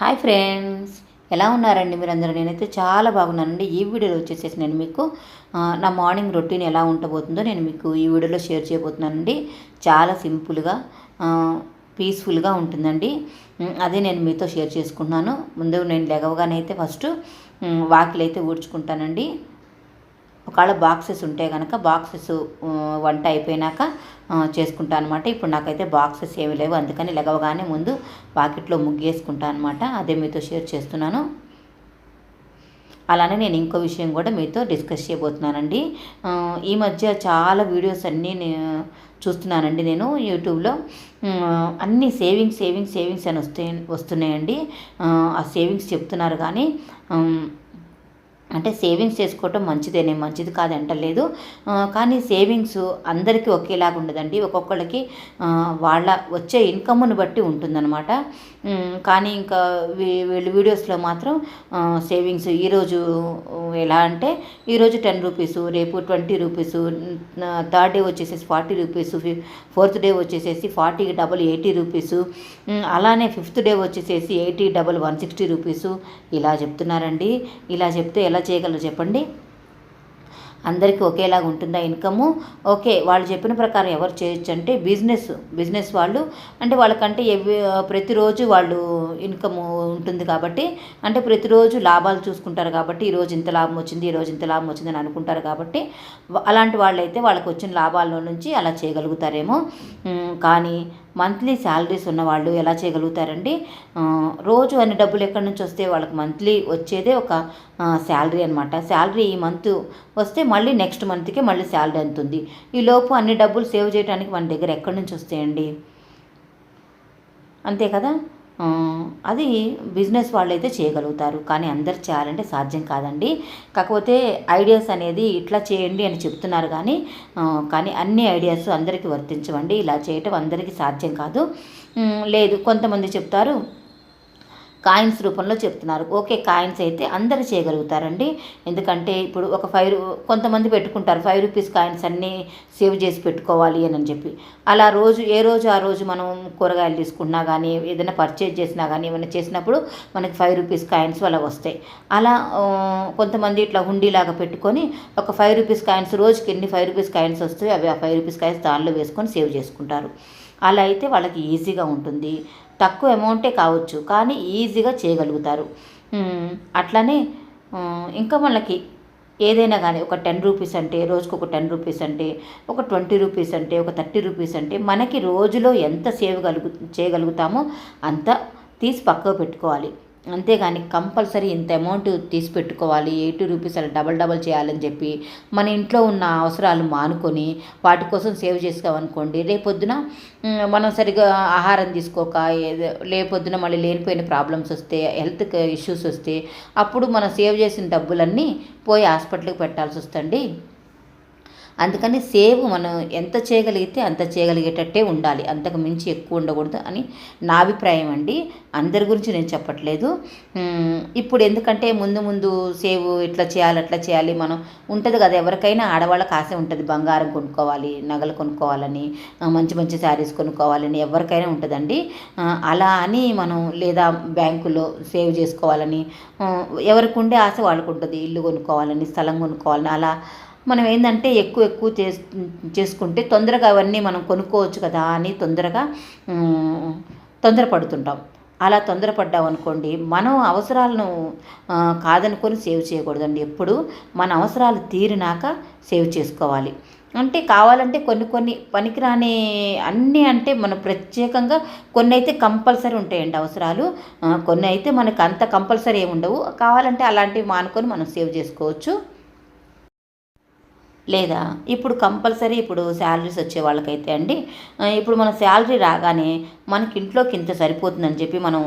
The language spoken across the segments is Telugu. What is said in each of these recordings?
హాయ్ ఫ్రెండ్స్ ఎలా ఉన్నారండి మీరందరూ? నేనైతే చాలా బాగున్నానండి. ఈ వీడియోలో వచ్చేసేసి నేను మీకు నా మార్నింగ్ రొటీన్ ఎలా ఉండబోతుందో నేను మీకు ఈ వీడియోలో షేర్ చేయబోతున్నానండి. చాలా సింపుల్గా పీస్ఫుల్గా ఉంటుందండి. అదే నేను మీతో షేర్ చేసుకుంటున్నాను. ముందు నేను లెగవగానైతే ఫస్ట్ వాకిలైతే వాకిలి అయితే ఊడ్చుకుంటానండి. ఒకవేళ బాక్సెస్ ఉంటే కనుక బాక్సెస్ వంట అయిపోయినాక చేసుకుంటాను చేసుకుంటా అనమాట ఇప్పుడు నాకైతే బాక్సెస్ ఏమీ లేవు. అందుకని లెగవగానే ముందు వాకిట్లో ముగ్గేసుకుంటా అనమాట అదే మీతో షేర్ చేస్తున్నాను. అలానే నేను ఇంకో విషయం కూడా మీతో డిస్కస్ చేయబోతున్నానండి. ఈ మధ్య చాలా వీడియోస్ అన్నీ చూస్తున్నానండి నేను యూట్యూబ్లో. అన్ని సేవింగ్స్ సేవింగ్స్ సేవింగ్స్ అని వస్తే వస్తున్నాయండి. ఆ, సేవింగ్స్ చెప్తున్నారు కానీ అంటే సేవింగ్స్ చేసుకోవటం మంచిదేనే మంచిది కాదంటలేదు. కానీ సేవింగ్స్ అందరికీ ఒకేలాగా ఉండదండి. ఒక్కొక్కళ్ళకి వాళ్ళ వచ్చే ఇన్కమ్ను బట్టి ఉంటుందన్నమాట. కానీ ఇంకా వీ- వీళ్ళ వీడియోస్లో మాత్రం సేవింగ్స్ ఈరోజు ఎలా అంటే ఈరోజు టెన్ రూపీసు రేపు ట్వంటీ రూపీసు థర్డ్ డే వచ్చేసేసి ఫార్టీ రూపీసు ఫోర్త్ డే వచ్చేసేసి ఫార్టీ డబల్ ఎయిటీ రూపీసు అలానే ఫిఫ్త్ డే వచ్చేసేసి eighty double one sixty rupees ఇలా చెప్తున్నారండి. ఇలా చెప్తే ఎలా చేయగలరు చెప్పండి. అందరికీ ఒకేలాగా ఉంటుందా ఇన్కము? ఓకే వాళ్ళు చెప్పిన ప్రకారం ఎవరు చేయొచ్చు అంటే బిజినెస్ బిజినెస్ వాళ్ళు. అంటే వాళ్ళకంటే ఎవ్రీ ప్రతిరోజు వాళ్ళు ఇన్కమ్ ఉంటుంది కాబట్టి అంటే ప్రతిరోజు లాభాలు చూసుకుంటారు కాబట్టి ఈరోజు ఇంత లాభం వచ్చింది ఈరోజు ఇంత లాభం వచ్చింది అని అనుకుంటారు కాబట్టి అలాంటి వాళ్ళైతే వాళ్ళకి వచ్చిన లాభాల్లో నుంచి అలా చేయగలుగుతారేమో. కానీ మంత్లీ శాలరీస్ ఉన్న వాళ్ళు ఎలా చేయగలుగుతారండి? రోజు అన్ని డబ్బులు ఎక్కడి నుంచి వస్తే వాళ్ళకి మంత్లీ వచ్చేదే ఒక శాలరీ అనమాట శాలరీ ఈ మంత్ వస్తే మళ్ళీ నెక్స్ట్ మంత్కి మళ్ళీ శాలరీ అంతుంది ఈలోపు అన్ని డబ్బులు సేవ్ చేయడానికి మన దగ్గర ఎక్కడి నుంచి వస్తాయండి? అంతే కదా? అది బిజినెస్ వాళ్ళు అయితే చేయగలుగుతారు. కానీ అందరు చేయాలంటే సాధ్యం కాదండి. కాకపోతే ఐడియాస్ అనేది ఇట్లా చేయండి అని చెప్తున్నారు కానీ కానీ అన్ని ఐడియాస్ అందరికీ వర్తించవండి. ఇలా చేయటం అందరికీ సాధ్యం కాదు. లేదు కొంతమంది చెప్తారు కాయిన్స్ రూపంలో చెప్తున్నారు. ఓకే కాయిన్స్ అయితే అందరు చేయగలుగుతారండి. ఎందుకంటే ఇప్పుడు ఒక ఫైవ్ కొంతమంది పెట్టుకుంటారు. ఫైవ్ రూపీస్ కాయిన్స్ అన్నీ సేవ్ చేసి పెట్టుకోవాలి అని చెప్పి. అలా రోజు ఏ రోజు ఆ రోజు మనం కూరగాయలు తీసుకున్నా కానీ ఏదైనా పర్చేజ్ చేసినా కానీ ఏమైనా చేసినప్పుడు మనకి ఫైవ్ రూపీస్ కాయిన్స్ అలా వస్తాయి. అలా కొంతమంది ఇట్లా హుండీలాగా పెట్టుకొని ఒక ఫైవ్ రూపీస్ కాయిన్స్ రోజుకి ఎన్ని ఫైవ్ రూపీస్ కాయిన్స్ వస్తాయి అవి ఆ ఫైవ్ రూపీస్ కాయిన్స్ దానిలో వేసుకొని సేవ్ చేసుకుంటారు. అలా అయితే వాళ్ళకి ఈజీగా ఉంటుంది. తక్కువ అమౌంటే కావచ్చు కానీ ఈజీగా చేయగలుగుతారు. అట్లనే ఇంకా మనకి ఏదైనా కానీ ఒక టెన్ రూపీస్ అంటే రోజుకు ఒక టెన్ రూపీస్ అంటే ఒక ట్వంటీ రూపీస్ అంటే ఒక థర్టీ రూపీస్ అంటే మనకి రోజులో ఎంత సేవ్ కలుగు చేయగలుగుతామో అంత తీసి పక్కకు పెట్టుకోవాలి. అంతేగాని కంపల్సరీ ఇంత అమౌంట్ తీసి పెట్టుకోవాలి. ఎయిటీ రూపీస్ అలా డబల్ డబల్ చేయాలని చెప్పి మన ఇంట్లో ఉన్న అవసరాలు మానుకొని వాటి కోసం సేవ్ చేసుకోమనుకోండి రేపొద్దున మనం సరిగా ఆహారం తీసుకోక ఏదో లేపొద్దున మళ్ళీ లేనిపోయిన ప్రాబ్లమ్స్ వస్తే హెల్త్ ఇష్యూస్ వస్తే అప్పుడు మనం సేవ్ చేసిన డబ్బులన్నీ పోయి హాస్పిటల్కి పెట్టాల్సి వస్తుంది అందుకని సేవ్ మనం ఎంత చేయగలిగితే అంత చేయగలిగేటట్టే ఉండాలి. అంతకు మించి ఎక్కువ ఉండకూడదు అని నా అభిప్రాయం అండి. అందరి గురించి నేను చెప్పట్లేదు. ఇప్పుడు ఎందుకంటే ముందు ముందు సేవ్ ఇట్లా చేయాలి అట్లా చేయాలి మనం ఉంటుంది కదా. ఎవరికైనా ఆడవాళ్ళకి ఆశ ఉంటుంది బంగారం కొనుక్కోవాలి నగలు కొనుక్కోవాలని మంచి మంచి శారీస్ కొనుక్కోవాలని ఎవరికైనా ఉంటుందండి. అలా అని మనం లేదా బ్యాంకులో సేవ్ చేసుకోవాలని ఎవరికి ఉండే ఆశ వాళ్ళకు ఉంటుంది. ఇల్లు కొనుక్కోవాలని స్థలం కొనుక్కోవాలని అలా మనం ఏంటంటే ఎక్కువ ఎక్కువ చేస్ చేసుకుంటే తొందరగా అవన్నీ మనం కొనుక్కోవచ్చు కదా అని తొందరగా తొందరపడుతుంటాం. అలా తొందరపడ్డాం అనుకోండి మనం అవసరాలను కాదనుకొని సేవ్ చేయకూడదండి. ఎప్పుడు మన అవసరాలు తీరినాక సేవ్ చేసుకోవాలి. అంటే కావాలంటే కొన్ని కొన్ని పనికిరాని అన్నీ అంటే మనం ప్రత్యేకంగా కొన్ని అయితే కంపల్సరీ ఉంటాయండి అవసరాలు. కొన్ని అయితే మనకు అంత కంపల్సరీ ఏమి ఉండవు కావాలంటే అలాంటివి మానుకొని మనం సేవ్ చేసుకోవచ్చు. లేదా? ఇప్పుడు కంపల్సరీ ఇప్పుడు శాలరీస్ వచ్చే వాళ్ళకైతే అండి ఇప్పుడు మన శాలరీ రాగానే మనకి ఇంట్లోకి ఇంత సరిపోతుందని చెప్పి మనం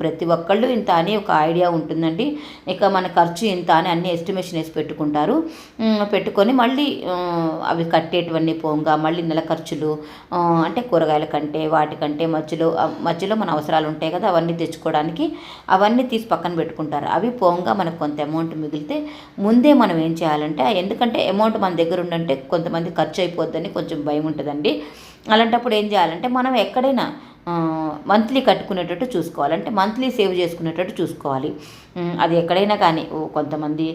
ప్రతి ఒక్కళ్ళు ఇంత అని ఒక ఐడియా ఉంటుందండి. ఇక మన ఖర్చు ఇంత అని అన్ని ఎస్టిమేషన్ వేసి పెట్టుకుంటారు. పెట్టుకొని మళ్ళీ అవి కట్టేటివన్నీ పోగా మళ్ళీ నెల ఖర్చులు అంటే కూరగాయల కంటే వాటికంటే మధ్యలో మధ్యలో మన అవసరాలు ఉంటాయి కదా అవన్నీ తెచ్చుకోవడానికి అవన్నీ తీసి పక్కన పెట్టుకుంటారు. అవి పోగా మనకు కొంత అమౌంట్ మిగిలితే ముందే మనం ఏం చేయాలంటే ఎందుకంటే అమౌంట్ మన దగ్గర ఉండంటే కొంతమంది ఖర్చు అయిపోద్దని కొంచెం భయం ఉంటుందండి అలాంటప్పుడు ఏం చేయాలంటే మనం ఎక్కడైనా మంత్లీ కట్టుకునేటట్టు చూసుకోవాలి. అంటే మంత్లీ సేవ్ చేసుకునేటట్టు చూసుకోవాలి. అది ఎక్కడైనా కానీ కొంతమంది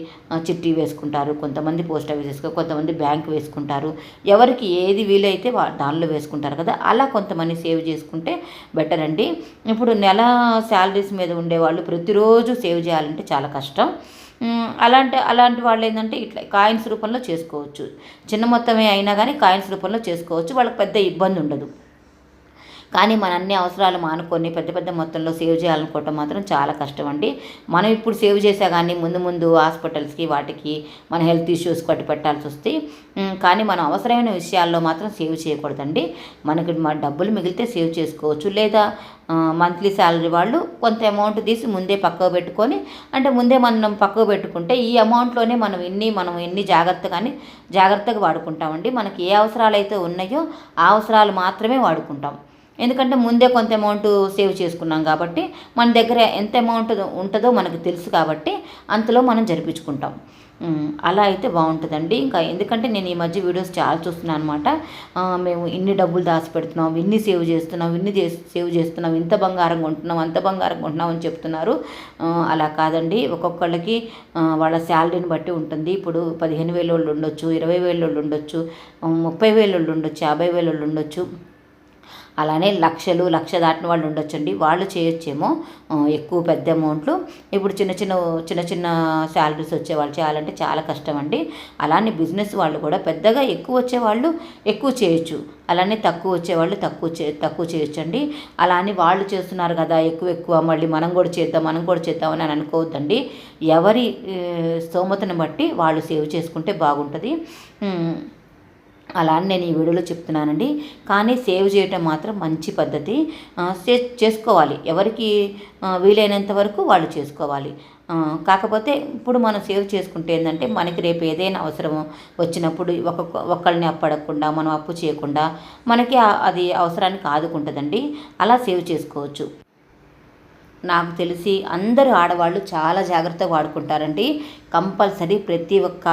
చిట్టి వేసుకుంటారు కొంతమంది పోస్ట్ ఆఫీస్ వేసుకుంటారు కొంతమంది బ్యాంక్ వేసుకుంటారు. ఎవరికి ఏది వీలైతే దానిలో వేసుకుంటారు కదా. అలా కొంతమంది సేవ్ చేసుకుంటే బెటర్ అండి. ఇప్పుడు నెల శాలరీస్ మీద ఉండేవాళ్ళు ప్రతిరోజు సేవ్ చేయాలంటే చాలా కష్టం. అలాంటి అలాంటి వాళ్ళు ఏంటంటే ఇట్లా కాయిన్స్ రూపంలో చేసుకోవచ్చు. చిన్న మొత్తమే అయినా కానీ కాయిన్స్ రూపంలో చేసుకోవచ్చు. వాళ్ళకి పెద్ద ఇబ్బంది ఉండదు కానీ మన అన్ని అవసరాలు మానుకొని పెద్ద పెద్ద మొత్తంలో సేవ్ చేయాలనుకోవటం మాత్రం చాలా కష్టం అండి మనం ఇప్పుడు సేవ్ చేసా కానీ ముందు ముందు హాస్పిటల్స్కి వాటికి మన హెల్త్ ఇష్యూస్ పట్టి పెట్టాల్సి వస్తే కానీ మనం అవసరమైన విషయాల్లో మాత్రం సేవ్ చేయకూడదండి. మనకి మన డబ్బులు మిగిలితే సేవ్ చేసుకోవచ్చు. లేదా మంత్లీ శాలరీ వాళ్ళు కొంత అమౌంట్ తీసి ముందే పక్కకు పెట్టుకొని అంటే ముందే మనం పక్కకు పెట్టుకుంటే ఈ అమౌంట్లోనే మనం ఎన్ని మనం ఎన్ని జాగ్రత్తగానే జాగ్రత్తగా వాడుకుంటామండి. మనకి ఏ అవసరాలు అయితే ఉన్నాయో ఆ అవసరాలు మాత్రమే వాడుకుంటాం. ఎందుకంటే ముందే కొంత అమౌంట్ సేవ్ చేసుకున్నాం కాబట్టి మన దగ్గర ఎంత అమౌంట్ ఉంటుందో మనకు తెలుసు కాబట్టి అంతలో మనం జరిపించుకుంటాం. అలా అయితే బాగుంటుందండి. ఇంకా ఎందుకంటే నేను ఈ మధ్య వీడియోస్ చాలా చూస్తున్నాను అనమాట మేము ఇన్ని డబ్బులు దాచిపెడుతున్నాం ఇన్ని సేవ్ చేస్తున్నాం ఇన్ని సేవ్ చేస్తున్నాం ఇంత బంగారం కొంటున్నాం అంత బంగారం కొంటున్నాం అని చెప్తున్నారు. అలా కాదండి. ఒక్కొక్కళ్ళకి వాళ్ళ శాలరీని బట్టి ఉంటుంది. ఇప్పుడు పదిహేను వేల వాళ్ళు ఉండొచ్చు ఇరవై వేల వాళ్ళు ఉండొచ్చు ముప్పై వేల వాళ్ళు ఉండొచ్చు యాభై వేల వాళ్ళు ఉండొచ్చు. అలానే లక్షలు లక్ష దాటిన వాళ్ళు ఉండొచ్చండి. వాళ్ళు చేయొచ్చేమో ఎక్కువ పెద్ద అమౌంట్లు. ఇప్పుడు చిన్న చిన్న చిన్న చిన్న శాలరీస్ వచ్చే వాళ్ళు చేయాలంటే చాలా కష్టం అండి అలానే బిజినెస్ వాళ్ళు కూడా పెద్దగా ఎక్కువ వచ్చేవాళ్ళు ఎక్కువ చేయొచ్చు. అలానే తక్కువ వచ్చేవాళ్ళు తక్కువ చే తక్కువ చేయొచ్చండి. అలా అని వాళ్ళు చేస్తున్నారు కదా ఎక్కువ ఎక్కువ మళ్ళీ మనం కూడా చేద్దాం మనం కూడా చేద్దామని అని అనుకోవద్దండి. ఎవరి స్తోమతను బట్టి వాళ్ళు సేవ్ చేసుకుంటే బాగుంటుంది. అలా అని నేను ఈ వీడియోలో చెప్తున్నానండి. కానీ సేవ్ చేయటం మాత్రం మంచి పద్ధతి. చేసుకోవాలి. ఎవరికి వీలైనంత వరకు వాళ్ళు చేసుకోవాలి. కాకపోతే ఇప్పుడు మనం సేవ్ చేసుకుంటే ఏంటంటే మనకి రేపు ఏదైనా అవసరం వచ్చినప్పుడు ఒక ఒకళ్ళని అప్పడకుండా మనం అప్పు చేయకుండా మనకి అది అవసరానికి ఆదుకుంటుందండి అలా సేవ్ చేసుకోవచ్చు. నాకు తెలిసి అందరూ ఆడవాళ్ళు చాలా జాగ్రత్తగా వాడుకుంటారండి. కంపల్సరీ ప్రతి ఒక్క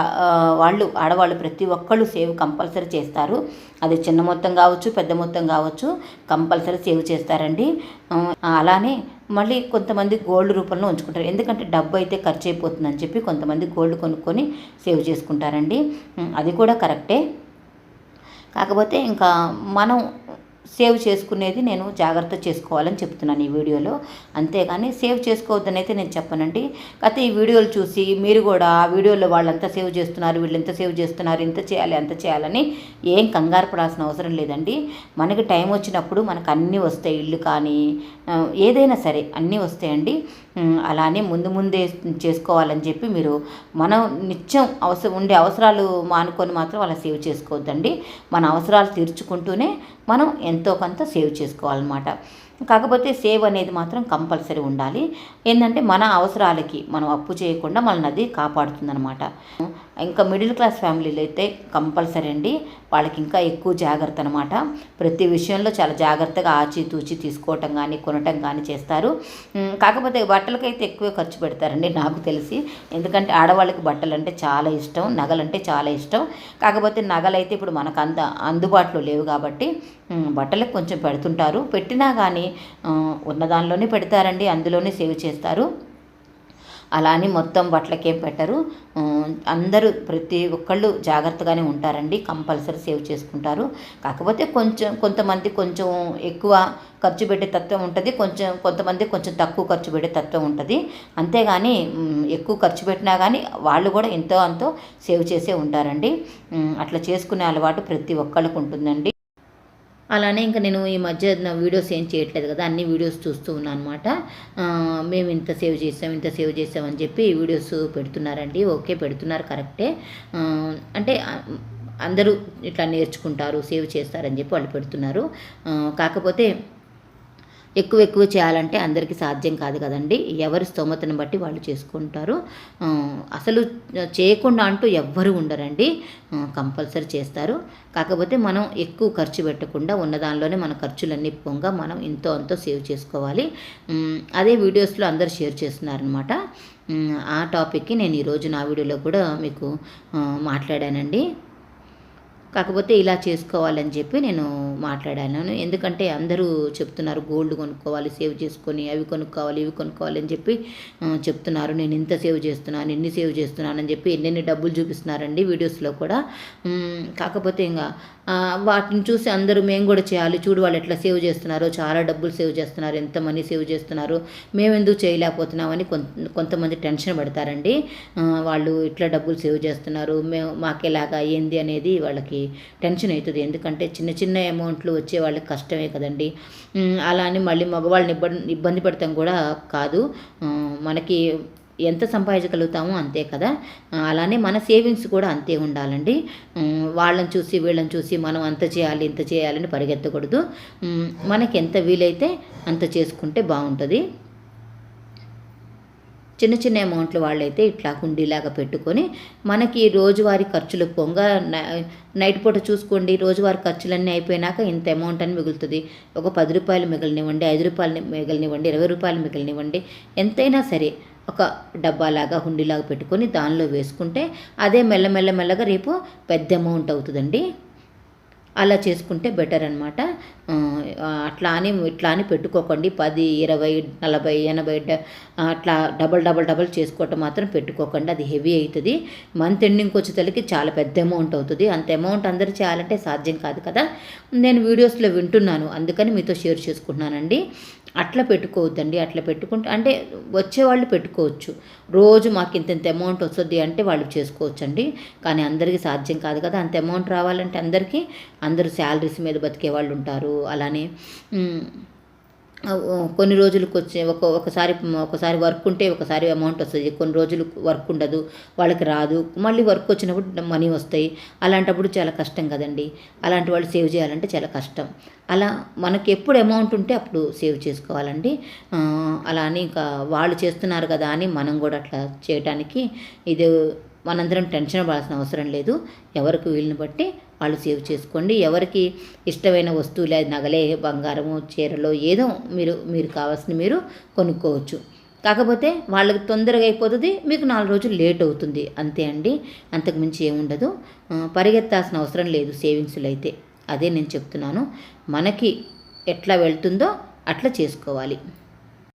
వాళ్ళు ఆడవాళ్ళు ప్రతి ఒక్కళ్ళు సేవ్ కంపల్సరీ చేస్తారు. అది చిన్న మొత్తం కావచ్చు పెద్ద మొత్తం కావచ్చు కంపల్సరీ సేవ్ చేస్తారండి. అలానే మళ్ళీ కొంతమంది గోల్డ్ రూపంలో ఉంచుకుంటారు. ఎందుకంటే డబ్బు అయితే ఖర్చు అయిపోతుందని చెప్పి కొంతమంది గోల్డ్ కొనుక్కొని సేవ్ చేసుకుంటారండి. అది కూడా కరెక్టే. కాకపోతే ఇంకా మనం సేవ్ చేసుకునేది నేను జాగ్రత్త చేసుకోవాలని చెప్తున్నాను ఈ వీడియోలో. అంతేగాని సేవ్ చేసుకోవద్దని అయితే నేను చెప్పనండి. కాకపోతే ఈ వీడియోలు చూసి మీరు కూడా ఆ వీడియోలో వాళ్ళంతా సేవ్ చేస్తున్నారు వీళ్ళు ఎంత సేవ్ చేస్తున్నారు ఇంత చేయాలి అంత చేయాలని ఏం కంగారు పడాల్సిన అవసరం లేదండి. మనకి టైం వచ్చినప్పుడు మనకు అన్నీ వస్తాయి ఇల్లు కానీ ఏదైనా సరే అన్నీ వస్తాయండి. అలానే ముందు ముందే చేసుకోవాలని చెప్పి మీరు మనం నిత్యం అవసరం ఉండే అవసరాలు మానుకొని మాత్రం అలా సేవ్ చేసుకోవద్దండి. మన అవసరాలు తీర్చుకుంటూనే మనం ఎంతో కొంత సేవ్ చేసుకోవాలన్నమాట. కాకపోతే సేవ్ అనేది మాత్రం కంపల్సరీ ఉండాలి. ఏంటంటే మన అవసరాలకి మనం అప్పు చేయకుండా మనల్ని అది కాపాడుతుందనమాట ఇంకా మిడిల్ క్లాస్ ఫ్యామిలీలు అయితే కంపల్సరీ అండి. వాళ్ళకి ఇంకా ఎక్కువ జాగ్రత్త అనమాట ప్రతి విషయంలో చాలా జాగ్రత్తగా ఆచితూచి తీసుకోవటం కానీ కొనటం కానీ చేస్తారు. కాకపోతే బట్టలకైతే ఎక్కువ ఖర్చు పెడతారండి నాకు తెలిసి. ఎందుకంటే ఆడవాళ్ళకి బట్టలు అంటే చాలా ఇష్టం నగలంటే చాలా ఇష్టం. కాకపోతే నగలైతే ఇప్పుడు మనకు అంద అందుబాటులో లేవు కాబట్టి బట్టలకు కొంచెం పెడుతుంటారు. పెట్టినా కానీ ఉన్న దానిలోనే పెడతారండి అందులోనే సేవ్ చేస్తారు. అలా అని మొత్తం బట్టలకేం పెట్టరు. అందరూ ప్రతి ఒక్కళ్ళు జాగ్రత్తగానే ఉంటారండి కంపల్సరీ సేవ్ చేసుకుంటారు. కాకపోతే కొంచెం కొంతమంది కొంచెం ఎక్కువ ఖర్చు పెట్టే తత్వం ఉంటుంది కొంచెం కొంతమంది కొంచెం తక్కువ ఖర్చు పెట్టే తత్వం ఉంటుంది. అంతేగాని ఎక్కువ ఖర్చు పెట్టినా కానీ వాళ్ళు కూడా ఎంతో అంతో సేవ్ చేసే ఉంటారండి. అట్లా చేసుకునే అలవాటు ప్రతి ఒక్కళ్ళకు ఉంటుందండి. అలానే ఇంకా నేను ఈ మధ్య నా వీడియోస్ ఏం చేయట్లేదు కదా అన్ని వీడియోస్ చూస్తూ ఉన్నాను అనమాట మేము ఇంత సేవ్ చేసాం ఇంత సేవ్ చేసామని చెప్పి వీడియోస్ పెడుతున్నారండి. ఓకే పెడుతున్నారు కరెక్టే. అంటే అందరూ ఇట్లా నేర్చుకుంటారు సేవ్ చేస్తారని చెప్పి వాళ్ళు పెడుతున్నారు. కాకపోతే ఎక్కువ ఎక్కువ చేయాలంటే అందరికీ సాధ్యం కాదు కదండి. ఎవరి స్తోమతను బట్టి వాళ్ళు చేసుకుంటారు. అసలు చేయకుండా అంటూ ఎవ్వరు ఉండరండి. కంపల్సరీ చేస్తారు. కాకపోతే మనం ఎక్కువ ఖర్చు పెట్టకుండా ఉన్న దానిలోనే మన ఖర్చులన్నీ పొంగ మనం ఇంతో అంతో సేవ్ చేసుకోవాలి. అదే వీడియోస్లో అందరు షేర్ చేస్తున్నారనమాట ఆ టాపిక్కి నేను ఈరోజు నా వీడియోలో కూడా మీకు మాట్లాడానండి. కాకపోతే ఇలా చేసుకోవాలని చెప్పి నేను మాట్లాడాను. ఎందుకంటే అందరూ చెప్తున్నారు గోల్డ్ కొనుక్కోవాలి సేవ్ చేసుకొని అవి కొనుక్కోవాలి ఇవి కొనుక్కోవాలి అని చెప్పి చెప్తున్నారు. నేను ఇంత సేవ్ చేస్తున్నాను ఎన్ని సేవ్ చేస్తున్నాను అని చెప్పి ఎన్నెన్ని డబ్బులు చూపిస్తున్నారండి వీడియోస్లో కూడా. కాకపోతే ఇంకా వాటిని చూసి అందరూ మేము కూడా చేయాలి. చూడు వాళ్ళు ఎట్లా సేవ్ చేస్తున్నారో చాలా డబ్బులు సేవ్ చేస్తున్నారు ఎంత మనీ సేవ్ చేస్తున్నారు మేము ఎందుకు చేయలేకపోతున్నామని కొంత కొంతమంది టెన్షన్ పడతారండి. వాళ్ళు ఇట్లా డబ్బులు సేవ్ చేస్తున్నారు మేము మాకెలాగా ఏంది అనేది వాళ్ళకి టెన్షన్ అవుతుంది. ఎందుకంటే చిన్న చిన్న అమౌంట్లు వచ్చే వాళ్ళకి కష్టమే కదండి. అలా అని మళ్ళీ మగవాళ్ళని ఇబ్బంది ఇబ్బంది పెడతాం కూడా కాదు. మనకి ఎంత సంపాదించగలుగుతామో అంతే కదా. అలానే మన సేవింగ్స్ కూడా అంతే ఉండాలండి. వాళ్ళని చూసి వీళ్ళని చూసి మనం అంత చేయాలి ఇంత చేయాలని పరిగెత్తకూడదు. మనకి ఎంత వీలైతే అంత చేసుకుంటే బాగుంటుంది. చిన్న చిన్న అమౌంట్లు వాళ్ళైతే ఇట్లా హుండీలాగా పెట్టుకొని మనకి రోజువారీ ఖర్చులు పొంగ నై- నైట్ పూట చూసుకోండి రోజువారీ ఖర్చులన్నీ అయిపోయినాక ఇంత అమౌంట్ అని మిగులుతుంది. ఒక పది రూపాయలు మిగిలినివ్వండి ఐదు రూపాయలు మిగిలినివ్వండి ఇరవై రూపాయలు మిగిలినివ్వండి ఎంతైనా సరే ఒక డబ్బాలాగా హుండీలాగా పెట్టుకొని దానిలో వేసుకుంటే అదే మెల్లమెల్ల మెల్లగా రేపు పెద్ద అమౌంట్ అవుతుందండి. అలా చేసుకుంటే బెటర్ అనమాట అట్లా అని ఇట్లా అని పెట్టుకోకండి. పది ఇరవై నలభై ఎనభై అట్లా డబల్ డబల్ డబల్ చేసుకోవటం మాత్రం పెట్టుకోకండి. అది హెవీ అవుతుంది మంత్ ఎండింగ్కి వచ్చేసరికి చాలా పెద్ద అమౌంట్ అవుతుంది. అంత అమౌంట్ అందరూ చేయాలంటే సాధ్యం కాదు కదా. నేను వీడియోస్లో వింటున్నాను. అందుకని మీతో షేర్ చేసుకుంటున్నానండి. అట్లా పెట్టుకోవద్దండి. అట్లా పెట్టుకుంటే అంటే వచ్చేవాళ్ళు పెట్టుకోవచ్చు. రోజు మాకు ఇంత ఇంత అమౌంట్ వస్తుంది అంటే వాళ్ళు చేసుకోవచ్చు అండి కానీ అందరికీ సాధ్యం కాదు కదా. అంత అమౌంట్ రావాలంటే అందరికీ అందరూ శాలరీస్ మీద బతికే వాళ్ళు ఉంటారు. అలానే కొన్ని రోజులకు వచ్చే ఒక ఒకసారి ఒకసారి వర్క్ ఉంటే ఒకసారి అమౌంట్ వస్తుంది. కొన్ని రోజులు వర్క్ ఉండదు వాళ్ళకి రాదు. మళ్ళీ వర్క్ వచ్చినప్పుడు మనీ వస్తాయి. అలాంటప్పుడు చాలా కష్టం కదండి. అలాంటి వాళ్ళు సేవ్ చేయాలంటే చాలా కష్టం. అలా మనకి ఎప్పుడు అమౌంట్ ఉంటే అప్పుడు సేవ్ చేసుకోవాలండి. అలా అని ఇంకా వాళ్ళు చేస్తున్నారు కదా అని మనం కూడా అట్లా చేయటానికి ఇది మనందరం టెన్షన్ పడాల్సిన అవసరం లేదు. ఎవరికి వీలుని బట్టి వాళ్ళు సేవ్ చేసుకోండి. ఎవరికి ఇష్టమైన వస్తువులే నగలే బంగారము చీరలో ఏదో మీరు మీరు కావాల్సిన మీరు కొనుక్కోవచ్చు. కాకపోతే వాళ్ళకి తొందరగా అయిపోతుంది మీకు నాలుగు రోజులు లేట్ అవుతుంది. అంతే అండి. అంతకుమించి ఏముండదు పరిగెత్తాల్సిన అవసరం లేదు సేవింగ్స్లో అయితే. అదే నేను చెప్తున్నాను. మనకి ఎట్లా వెళ్తుందో అట్లా చేసుకోవాలి.